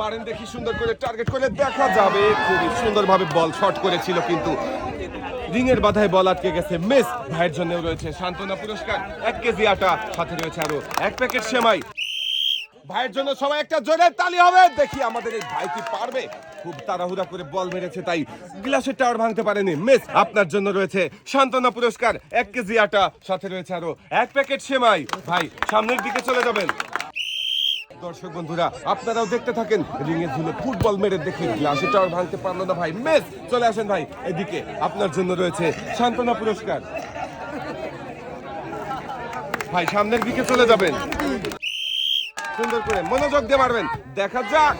মারেন দেখি সুন্দর করে টার্গেট করে দেখা যাবে। খুবই সুন্দরভাবে বল শট করেছিল কিন্তু রিংয়ের বাধায় বল আটকে গেছে। মিস ভাইয়ের জন্য রয়েছে সান্ত্বনা পুরস্কার। এক কেজি আটা, সাথে রয়েছে আরও এক প্যাকেট সেমাই। ভাইয়ের জন্য সবাই একটা জোরে তালি হবে। দেখি আমাদের এই ভাই কি পারবে। খুব তাড়াহুড়া করে বল মেরেছে, তাই গ্লাসের টাওয়ার ভাঙতে পারেনি। মিস আপনার জন্য রয়েছে সান্ত্বনা পুরস্কার। এক কেজি আটা, সাথে রয়েছে আরও এক প্যাকেট সেমাই। ভাই, সামনের দিকে চলে যাবেন। দর্শক বন্ধুরা, আপনারাও দেখতে থাকেন রিংয়ে ঝুলে ফুটবল মেরে দেখি গ্লাসের টাওয়ার ভাঙতে পারল না ভাই। মিস, চলে আসেন ভাই, এদিকে আপনার জন্য রয়েছে সান্ত্বনা পুরস্কার। ভাই, সামনের দিকে চলে যাবেন। সুন্দর করে মনোযোগ দিয়ে মারবেন। দেখা যাক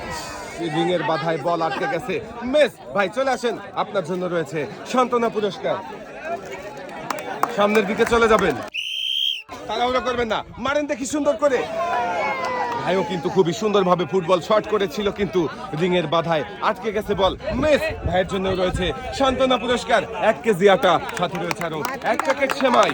রিং এর বাধায় বল আটকে গেছে। মিস, ভাই, চলে আসেন, আপনার জন্য রয়েছে সান্ত্বনা পুরস্কার। সামনের দিকে চলে যাবেন। তাড়াহুড়ো করবেন না, মারেন দেখি সুন্দর করে। ভাইও কিন্তু খুবই সুন্দরভাবে ফুটবল শট করেছিল কিন্তু রিং এর বাধায় আটকে গেছে বল। মেস, ভাইয়ের জন্য রয়েছে সান্ত্বনা পুরস্কার। এক কেজি আটা, সাথে রয়েছে আরও এক প্যাকেট সেমাই।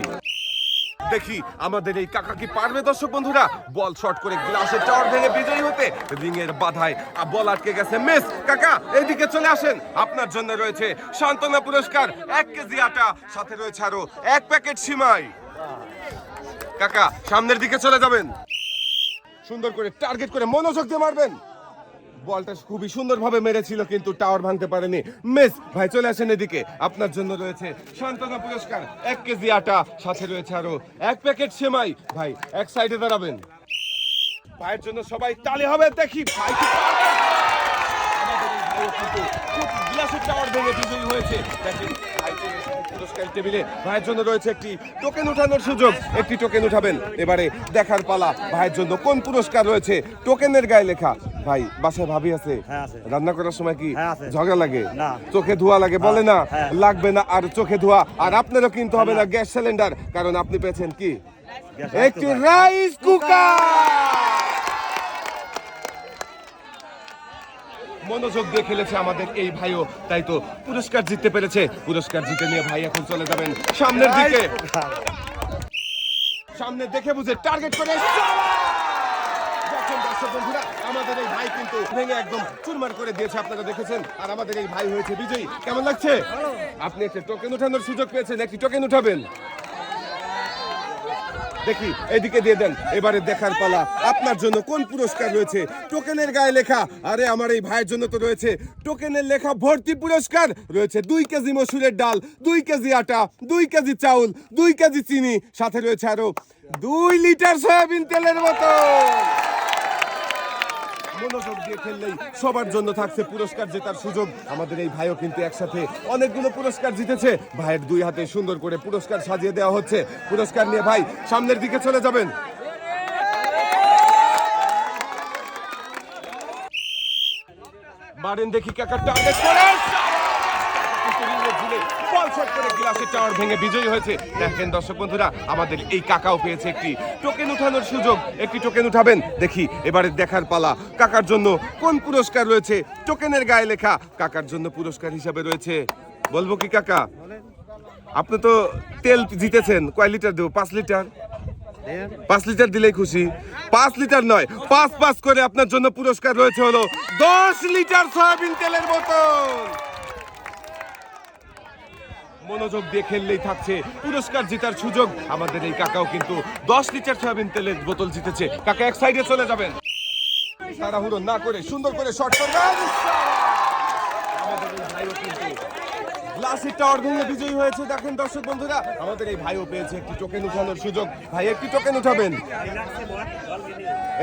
দেখি আমাদের এই কাকা কি পারবে দর্শক বন্ধুরা? বল শট করে গ্লাসের টাওয়ার ভেঙে বিজয়ী হতে রিং এর বাধায় বল আটকে গেছে। মিস, কাকা, এইদিকে চলে আসেন। আপনার জন্য রয়েছে সান্ত্বনা পুরস্কার, এক কেজি আটা, সাথে রয়েছে আরও এক প্যাকেট সিমাই। কাকা, সামনের দিকে চলে যাবেন। সুন্দর করে টার্গেট করে মনোযোগ দিয়ে মারবেন। বলটা খুবই সুন্দরভাবে মেরেছিল, কিন্তু টাওয়ার ভাঙতে পারেনি। মিস, ভাই চলে আসেন এদিকে। আপনার জন্য রয়েছে সান্ত্বনা পুরস্কার, এক কেজি আটা, সাথে রয়েছে আরও এক প্যাকেট সেমাই। ভাই, এক সাইডে দাঁড়াবেন। ভাইয়ের জন্য সবাই তালি হবে, দেখি ভাই কিন্তু খুব গ্লাসের টাওয়ার ভেঙে বিজয়ী হয়েছে। দেখেন পুরস্কার টেবিলে ভাইয়ের জন্য রয়েছে একটি টোকেন উঠানোর সুযোগ। একটি টোকেন উঠাবেন। এবারে দেখার পালা ভাইয়ের জন্য কোন পুরস্কার রয়েছে? টোকেনের গায়ে লেখা। ভাই বাসায় ভাবি আছে। হ্যাঁ, রান্না করার সময় কি হ্যাঁ, ঝগড়া লাগে? চোখে ধোয়া লাগে বলে না? হ্যাঁ। লাগবে না আর চোখে ধোয়া। আর আপনারও কিনতে হবে না। Gas cylinder. কারণ আপনি পেয়েছেন কি? একটি রাইস কুকার! মনোযোগ দিয়ে খেলেছে আমাদের এই ভাইও। তাই তো পুরস্কার জিততে পেরেছে। পুরস্কার জিতে নিয়ে ভাই এখন চলে যাবেন সামনের দিকে। সামনে দেখে বুঝে টার্গেট করে বন্ধুরা, আমাদের এই ভাই কিন্তু ভেঙে একদম চুরমার করে দিয়েছে আপনারা দেখেছেন? আর আমাদের এই ভাই হয়েছে বিজয়ী। কেমন লাগছে? আপনি একটা টোকেন উঠানোর সুযোগ পেয়েছেন একটি টোকেন উঠাবেন। দেখি, এদিকে দিয়ে দেন। এবারে দেখার পালা। আপনার জন্য কোন পুরস্কার রয়েছে? টোকেনের গায়ে লেখা। আরে, আমার এই ভাইয়ের জন্য তো রয়েছে। টোকেনের লেখা ভর্তি পুরস্কার রয়েছে। দুই কেজি মসুরের ডাল, দুই কেজি আটা, দুই কেজি চাউল, দুই কেজি চিনি, সাথে রয়েছে আরও দুই লিটার সয়াবিন তেলের বোতল মনোযোগ দিয়ে খেললেই সবার জন্য থাকছে পুরস্কার জেতার সুযোগ। আমাদের এই ভাইও কিন্তু একসাথে অনেকগুলো পুরস্কার জিতেছে। ভাইয়ের দুই হাতে সুন্দর করে পুরস্কার সাজিয়ে দেওয়া হচ্ছে। পুরস্কার নিয়ে ভাই সামনের দিকে চলে যাবেন। মারেন দেখি কাকারটা টার্গেট করে। বল করে গ্লাসের টাওয়ার ভেঙে বিজয়ী হয়েছে। দেখেন দর্শক বন্ধুরা, আমাদের এই কাকাও পেয়েছে একটি টোকেন উঠানোর সুযোগ। একটি টোকেন উঠাবেন? দেখি, এবারে দেখার পালা। কাকার জন্য কোন পুরস্কার রয়েছে? টোকেনের গায়ে লেখা, কাকার জন্য পুরস্কার হিসাবে রয়েছে। বলব কি কাকা? আপনি তো তেল জিতেছেন। কয় লিটার দেবো? পাঁচ লিটার? পাঁচ লিটার দিলেই খুশি। পাঁচ লিটার নয়, পাঁচ পাঁচ করে আপনার জন্য পুরস্কার রয়েছে হলো দশ লিটার সয়াবিন তেলের বোতল। মনোযোগ দিয়ে খেললেই থাকছে। পুরস্কার জেতার সুযোগ। আমাদের এই কাকাও কিন্তু দশ লিটার সয়াবিন তেলের বোতল জিতেছে। কাকা এক সাইডে চলে যাবেন। তাড়াহুড়ো না করে সুন্দর করে শট করবেন। টাওয়ার ভেঙে বিজয়ী হয়েছে। দেখেন দর্শক বন্ধুরা, আমাদের এই ভাইও পেয়েছে একটি টোকেন উঠানোর সুযোগ। ভাই, একটি টোকেন উঠাবেন?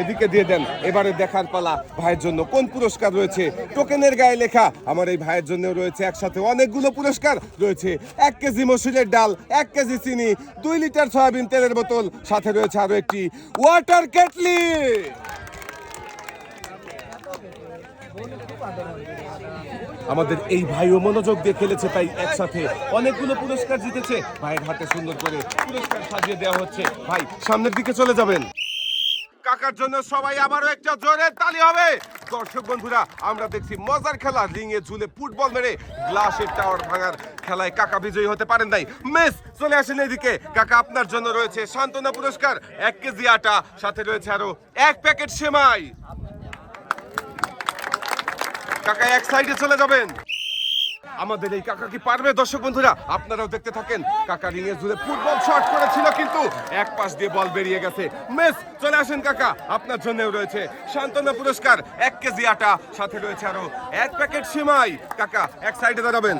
এদিকে দিয়ে দেন। এবারে দেখার পালা ভাইয়ের জন্য। কোন পুরস্কার রয়েছে? টোকেনের গায়ে লেখা। আমার এই ভাইয়ের জন্য রয়েছে একসাথে অনেকগুলো পুরস্কার। রয়েছে এক কেজি মসুরের ডাল, এক কেজি চিনি, দুই লিটার সয়াবিন তেলের বোতল। সাথে রয়েছে আরও একটি ওয়াটার কেটলি আমাদের এই ভাইও মনোযোগ দিয়ে খেলেছে, তাই একসাথে অনেকগুলো পুরস্কার জিতেছে। ভাইয়ের হাতে সুন্দর করে পুরস্কার সাজিয়ে দেওয়া হচ্ছে। ভাই, সামনের দিকে চলে যাবেন। কাকার জন্য সবাই আবারও একটা জোরে তালি হবে। দর্শক বন্ধুরা, আমরা দেখছি মজার খেলা। রিং এ ঝুলে ফুটবল মেরে গ্লাসের টাওয়ার ভাঙার খেলায় কাকা বিজয়ী হতে পারেন নাই। মেস, চলে আসেন এদিকে। কাকা আপনার জন্য রয়েছে সান্ত্বনা পুরস্কার। এক কেজি আটা, সাথে রয়েছে আরও এক প্যাকেট সেমাই। কাকা এক সাইডে চলে যাবেন। আমাদের এই কাকা কি পারবে? দর্শক বন্ধুরা, আপনারাও দেখতে থাকেন, কাকা রিং এর জুড়ে ফুটবল শট করেছিল কিন্তু এক পাশ দিয়ে বল বেরিয়ে গেছে। মেস, চলে আসেন কাকা, আপনার জন্য রয়েছে সান্ত্বনা পুরস্কার, এক কেজি আটা, সাথে রয়েছে আরও এক প্যাকেট সিমাই। কাকা, এক সাইডে দাঁড়াবেন।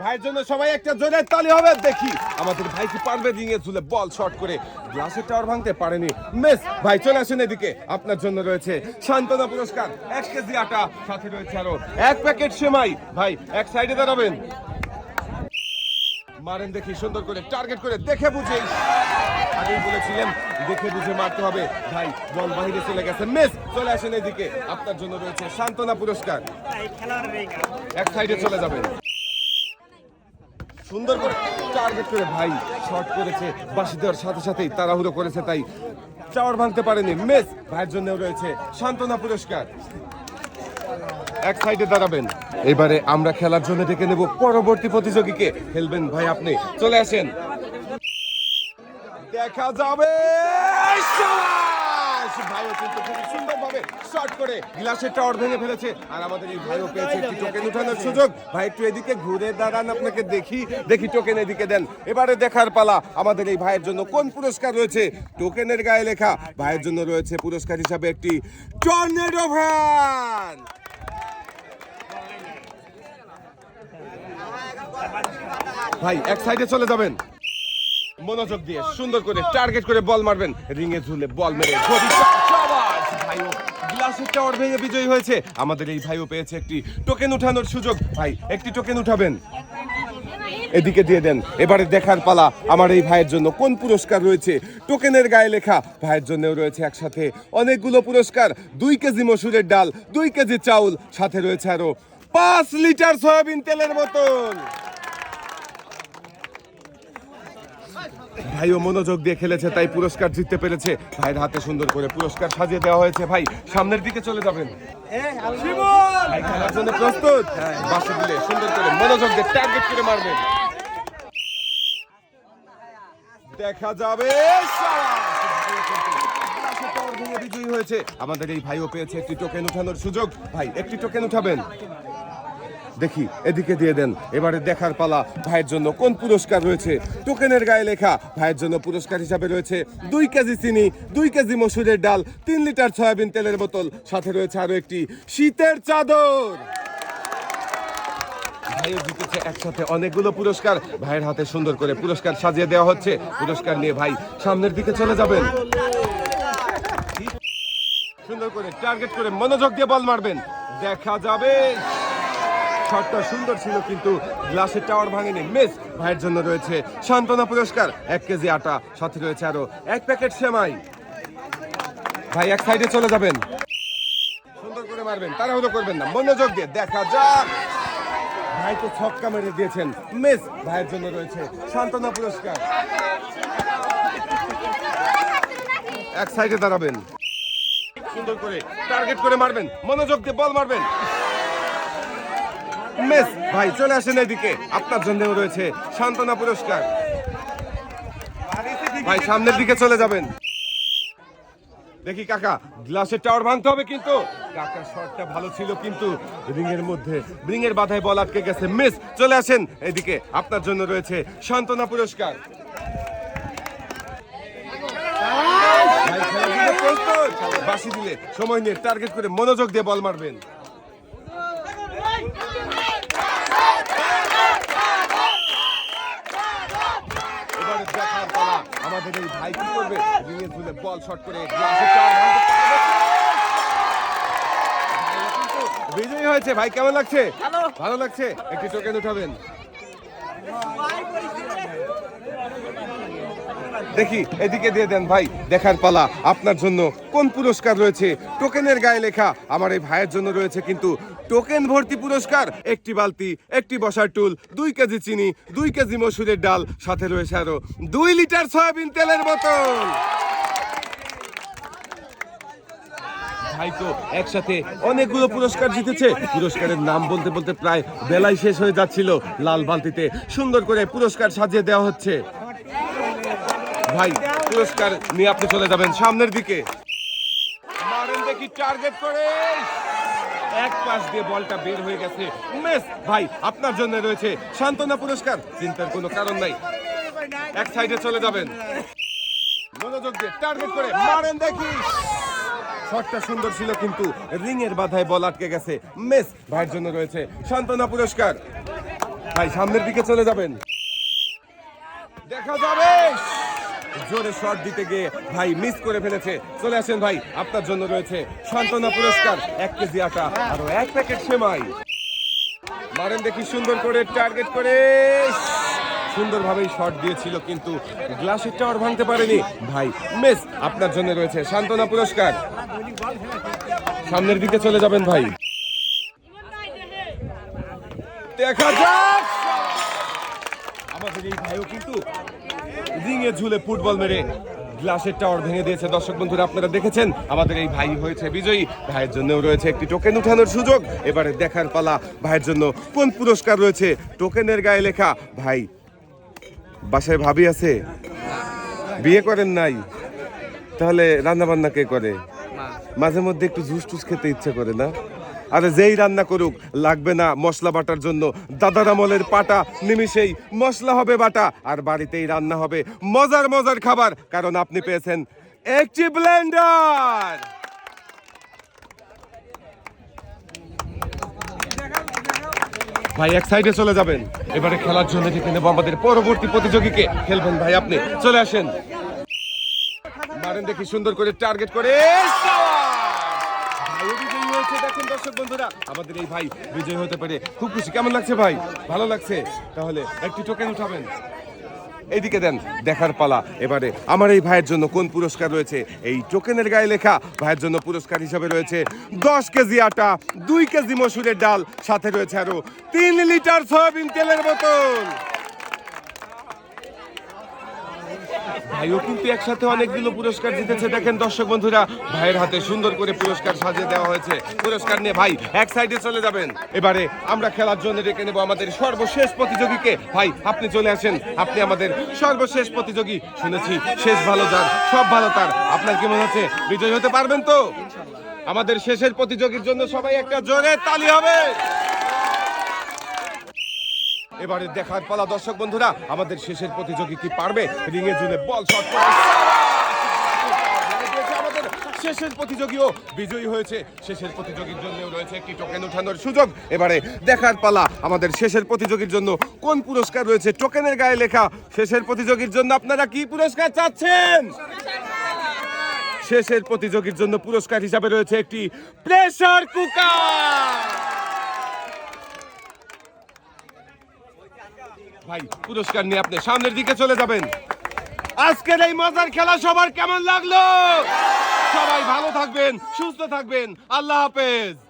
ভাইয়ের জন্য সবাই একটা জোরের তালি হবে দেখি। আমাদের ভাই কি পারবে রিং ঝুলে বল শট করে? গ্লাসের টাওয়ার ভাঙতে পারেনি। মেস ভাই চলে আসেন এদিকে। আপনার জন্য রয়েছে সান্ত্বনা পুরস্কার এক কেজি আটা সাথে রয়েছে আরও এক প্যাকেট সেমাই। ভাই এক সাইডে দাঁড়াবেন। মারেন দেখি সুন্দর করে টার্গেট করে দেখে বুঝে। আগেই বলেছিলেন দেখে বুঝে মারতে হবে। ভাই বল বাহিরে চলে গেছে। মেস চলে আসেন এদিকে। আপনার জন্য রয়েছে সান্ত্বনা পুরস্কার। এক সাইডে চলে যাবেন। সুন্দর করে টার্গেট করে ভাই শট করেছে বাসি দেওয়ার সাথে সাথেই, তাড়াহুড়ো করেছে তাই। চাওয়ার ভাঙতে পারেনি। মেস ভাইয়ের জন্য রয়েছে সান্ত্বনা পুরস্কার। এক সাইডে দাঁড়াবেন। এবারে আমরা খেলার জন্য ডেকে নেব পরবর্তী প্রতিযোগীকে। খেলবেন ভাই আপনি। চলে আসেন। দেখা যাবে শাবাশ! ভাইও কিন্তু খুব সুন্দরভাবে শট করে। গ্লাসের টাওয়ার ভেঙে ফেলেছে। আর আমাদের এই ভাইও পেয়েছে একটি টোকেন উঠানোর সুযোগ। ভাই, একটু এদিকে ঘুরে দাঁড়ান, আপনাকে দেখি দেখি টোকেন এদিকে দেন। এবারে দেখার পালা আমাদের এই ভাইয়ের জন্য কোন পুরস্কার রয়েছে? টোকেনের গায়ে লেখা। ভাইয়ের জন্য রয়েছে পুরস্কার হিসাবে একটি টর্নেডো ভ্যান ভাই, এক সাইডে চলে যাবেন। মনোযোগ দিয়ে, সুন্দর করে টার্গেট করে বল মারবেন। রিংয়ে ঝুলে বল মেরে! ভাইও গ্লাসের টাওয়ার ভেঙে বিজয়ী হয়েছে। আমাদের এই ভাইও পেয়েছে একটি টোকেন উঠানোর সুযোগ। ভাই, একটি টোকেন উঠাবেন। এদিকে দিয়ে দেন। এবারে দেখার পালা আমার এই ভাইয়ের জন্য। কোন পুরস্কার রয়েছে? টোকেনের গায়ে লেখা। ভাইয়ের জন্যও রয়েছে একসাথে অনেকগুলো পুরস্কার। দুই কেজি মসুরের ডাল, দুই কেজি চাউল, সাথে রয়েছে আরও পাঁচ লিটার সয়াবিন তেলের বোতল। ভাইও মনোযোগ দিয়ে খেলেছে, তাই পুরস্কার জিততে পেরেছে। ভাইয়ের হাতে সুন্দর করে পুরস্কার সাজিয়ে দেওয়া হয়েছে। ভাই, সামনের দিকে চলে যাবেন। ভাই প্রস্তুত? সুন্দর করে মনোযোগ দিয়ে টার্গেট করে মারবেন। দেখা যাবে বিজয়ী হয়েছে। আমাদের এই ভাইও পেয়েছে একটি টোকেন উঠানোর সুযোগ। ভাই, একটি টোকেন উঠাবেন। দেখি, এদিকে দিয়ে দেন। এবারে দেখার পালা, ভাইয়ের জন্য কোন পুরস্কার রয়েছে? টোকেনের গায়ে লেখা, ভাইয়ের জন্য পুরস্কার হিসাবে রয়েছে দুই কেজি চিনি, দুই কেজি মসুরের ডাল, তিন লিটার সয়াবিন তেলের বোতল, সাথে রয়েছে আরও একটি শীতের চাদর। ভাইও জিতেছে একসাথে অনেকগুলো পুরস্কার। ভাইয়ের হাতে সুন্দর করে পুরস্কার সাজিয়ে দেওয়া হচ্ছে। পুরস্কার নিয়ে ভাই সামনের দিকে চলে যাবেন। সুন্দর করে টার্গেট করে মনোযোগ দিয়ে বল মারবেন। দেখা যাবে। শটটা সুন্দর ছিল, কিন্তু গ্লাসের টাওয়ার ভাঙেনি। মিস, ভাইয়ের জন্য রয়েছে সান্ত্বনা পুরস্কার। এক কেজি আটা, সাথে রয়েছে আরও এক প্যাকেট সেমাই। ভাই, এক সাইডে চলে যাবেন। সুন্দর করে মারবেন তারা তাড়াহুড়ো করবেন না, মনোযোগ দিয়ে দেখা যাক। ভাইকে ছক্কা মেরে দিয়েছেন। মিস, ভাইয়ের জন্য রয়েছে সান্ত্বনা পুরস্কার। এক সাইডে দাঁড়াবেন। সুন্দর করে টার্গেট করে মারবেন, মনোযোগ দিয়ে বল মারবেন। মিস ভাই, চলে আসেন এদিকে। আপনার জন্যও রয়েছে সান্ত্বনা পুরস্কার। ভাই, সামনের দিকে চলে যাবেন। দেখি, কাকা, গ্লাসের টাওয়ার ভাঙতে হবে কিন্তু। কাকার শটটা ভালো ছিল কিন্তু রিং এর মধ্যে রিং এর বাধায় বল আটকে গেছে। মিস, চলে আসেন এদিকে। আপনার জন্য রয়েছে সান্ত্বনা পুরস্কার। বাসি জন্য দিলে সময় নিয়ে টার্গেট করে মনোযোগ দিয়ে বল মারবেন। আমাদের এই ভাই কি করবে বল শট করে বিজয়ী হয়েছে ভাই কেমন লাগছে ভালো লাগছে একটি টোকেন উঠাবেন দেখি, এদিকে দিয়ে দেন ভাই, দেখার পালা। আপনার জন্য কোন পুরস্কার রয়েছে? টোকেনের গায়ে লেখা। আমার এই ভাইয়ের জন্য রয়েছে কিন্তু টোকেন ভর্তি পুরস্কার, একটি বালতি, একটি বসার টুল, দুই কেজি চিনি, দুই কেজি মসুরের ডাল, সাথে রয়েছে আরও দুই লিটার সয়াবিন তেলের বোতল। ভাই তো একসাথে অনেকগুলো পুরস্কার জিতেছে। পুরস্কারের নাম বলতে বলতে প্রায় বেলায় শেষ হয়ে যাচ্ছিল লাল বালতিতে। সুন্দর করে পুরস্কার সাজিয়ে দেওয়া হচ্ছে। ভাই, পুরস্কার নিয়ে আপনি চলে যাবেন সামনের দিকে। টার্গেট করে। এক পাশ দিয়ে বলটা বের হয়ে গেছে। মিস, ভাই, আপনার জন্য রয়েছে সান্ত্বনা পুরস্কার। চিন্তার কোনো কারণ নাই। এক সাইডে চলে যাবেন। মনোযোগ দিয়ে টার্গেট করে মারেন দেখি। শটটা সুন্দর ছিল, কিন্তু রিং এর বাধায় বল আটকে গেছে। মিস, ভাইয়ের জন্য রয়েছে সান্ত্বনা পুরস্কার। ভাই, সামনের দিকে চলে যাবেন। দেখা যাবে। জোরে শট দিতে গিয়ে ভাই মিস করে ফেলেছে। চলে আসেন ভাই, আপনার জন্য রয়েছে সান্ত্বনা পুরস্কার, এক কেজি আটা আরও এক প্যাকেট সেমাই। মারেন দেখি সুন্দর করে টার্গেট করে সুন্দরভাবেই শট দিয়েছিল, কিন্তু গ্লাসের টাওয়ার ভাঙতে পারেনি। ভাই মিস আপনার জন্য রয়েছে সান্ত্বনা পুরস্কার। সামনের দিকে চলে যাবেন ভাই। দেখা যাক! আমাদের এই ভাইও কিন্তু রিংয়ে ঝুলে ফুটবল মেরে গ্লাসের টাওয়ার ভেঙে দিয়েছে। দর্শক বন্ধুরা আপনারা দেখেছেন আমাদের এই ভাই হয়েছে বিজয়ী। ভাইয়ের জন্যও রয়েছে একটি টোকেন উঠানোর সুযোগ। এবারে দেখার পালা ভাইয়ের জন্য কোন পুরস্কার রয়েছে? টোকেনের গায়ে লেখা ভাই বাসায় ভাবি আছে। বিয়ে করেন নাই। তাহলে রান্না বান্না কে করে? মাঝে মধ্যে একটু জুস টুস খেতে ইচ্ছে করে না? আরে যেই রান্না করুক, লাগবে না মশলা বাটার জন্য। দাদার আমলের পাটা, নিমিষেই মশলা হবে বাটা। আর বাড়িতেই রান্না হবে মজার মজার খাবার, কারণ আপনি পেয়েছেন একটি ব্লেন্ডার। ভাই, এক সাইডে চলে যাবেন। এবারে খেলার জন্য ডেকে নেব আমাদের পরবর্তী প্রতিযোগীকে। খেলবেন ভাই, আপনি। চলে আসেন। মারেন দেখি সুন্দর করে টার্গেট করে। হয়েছে দেখেন দর্শক বন্ধুরা, আমাদের এই ভাই বিজয়ী হতে পারে খুব খুশি। কেমন লাগছে ভাই? ভালো লাগছে? তাহলে একটি টোকেন উঠাবেন। এইদিকে দেন, দেখার পালা। এবারে আমার এই ভাইয়ের জন্য কোন পুরস্কার রয়েছে? এই টোকেনের গায়ে লেখা ভাইয়ের জন্য পুরস্কার হিসাবে রয়েছে দশ কেজি আটা, দুই কেজি মসুরের ডাল, সাথে রয়েছে আরও তিন লিটার সয়াবিন তেলের বোতল। ভাইও কিন্তু একসাথে অনেকগুলো পুরস্কার জিতেছে। দেখেন দর্শক বন্ধুরা, ভাইয়ের হাতে সুন্দর করে পুরস্কার সাজিয়ে দেওয়া হয়েছে। পুরস্কার নিয়ে ভাই এক সাইডে চলে যাবেন। এবারে আমরা খেলার জন্য ডেকে নেব আমাদের সর্বশেষ প্রতিযোগীকে। ভাই, আপনি চলে আসেন। আপনি আমাদের সর্বশেষ প্রতিযোগী। শুনেছি, শেষ ভালো যার, সব ভালো তার। আপনার কি মনে হচ্ছে, বিজয় হতে পারবেন তো? আমাদের শেষের প্রতিযোগীর জন্য সবাই একটা জোরে তালি হবে। এবারে দেখার পালা। দর্শক বন্ধুরা, আমাদের শেষের প্রতিযোগী কি পারবে? রিঙে জুড়ে বল শট শেষের প্রতিযোগীও। বিজয়ী হয়েছে, শেষের প্রতিযোগীর জন্য রয়েছে একটি টোকেন ওঠানোর সুযোগ। এবারে দেখার পালা আমাদের শেষের প্রতিযোগীর জন্য। কোন পুরস্কার রয়েছে? টোকেনের গায়ে লেখা। শেষের প্রতিযোগীর জন্য আপনারা কি পুরস্কার চাচ্ছেন? শেষের প্রতিযোগীর জন্য পুরস্কার হিসাবে রয়েছে একটি প্রেসার কুকার ভাই, পুরস্কার নিয়ে আপনি সামনের দিকে চলে যাবেন। আজকের এই মজার খেলা সবার কেমন লাগল? সবাই ভালো থাকবেন, সুস্থ থাকবেন। আল্লাহ হাফেজ।